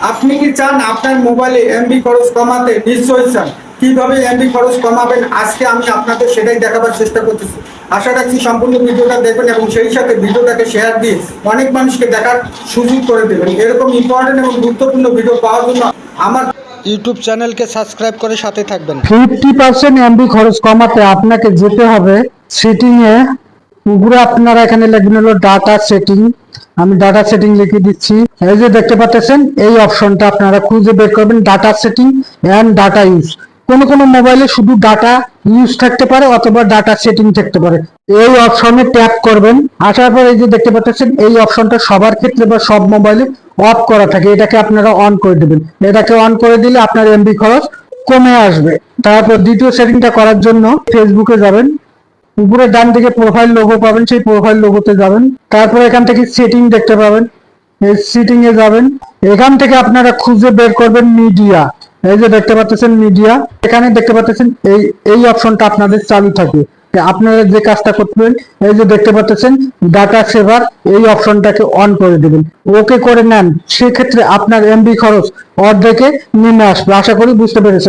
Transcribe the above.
আপনি কি চান আপনার মোবাইলে এমবি খরচ কমাতে? নিশ্চয়ই চান। কীভাবে এমবি খরচ কমাবেন? আজকে আমি আপনাদের সেটাই দেখাবার চেষ্টা করতেছি। আশা রাখছি সম্পূর্ণ ভিডিওটা দেখবেন এবং সেই সাথে ভিডিওটাকে শেয়ার দিয়ে অনেক মানুষকে দেখার সুযোগ করে দেবেন। এরকম ইম্পর্টেন্ট এবং গুরুত্বপূর্ণ ভিডিও পাওয়ার জন্য আমার ইউটিউব চ্যানেলকে সাবস্ক্রাইব করে সাথে থাকবেন। ফিফটি পার্সেন্ট এমবি খরচ কমাতে আপনাকে যেতে হবে। সেটিং এ, উপরে আপনারা এখানে লিখবেন হলো ডাটা সেটিং আমি ডাটা সেটিং লিখে দিচ্ছি। এই যে দেখতে পাচ্ছেন, এই অপশনটা আপনারা খুঁজে বের করবেন data setting and data use কোন কোন মোবাইলে শুধু ডাটা ইউজ থাকতে পারে অথবা ডাটা সেটিং থাকতে পারে। এই অপশনে ট্যাপ করবেন। আসার পর এই যে দেখতে পাচ্ছেন, এই অপশনটা সবার ক্ষেত্রে বা সব মোবাইলে অফ করা থাকে। এটাকে আপনারা অন করে দেবেন। এটাকে অন করে দিলে আপনার এমবি খরচ কমে আসবে। তারপর দ্বিতীয় সেটিংটা করার জন্য ফেসবুকে যাবেন। উপরে ডান দিকে প্রোফাইল লোগো পাবেন, সেই প্রোফাইল লোগোতে যাবেন। তারপর এখান থেকে সেটিং দেখতে পাবেন। এই সেটিং এ যাবেন। এখান থেকে আপনারা খুঁজে বের করবেন মিডিয়া এই যে দেখতে পাচ্ছেন মিডিয়া এখানে দেখতে পাচ্ছেন এই এই অপশনটা আপনাদের চালু থাকবে। আপনারা যে কাজটা করবেন, এই যে দেখতে পাচ্ছেন ডাটা সেভার এই অপশনটাকে অন করে দেবেন। ওকে করে নেন। সেক্ষেত্রে আপনার এমবি খরচ অর্ধেকে নেমে আসবে। আশা করি বুঝতে পেরেছেন।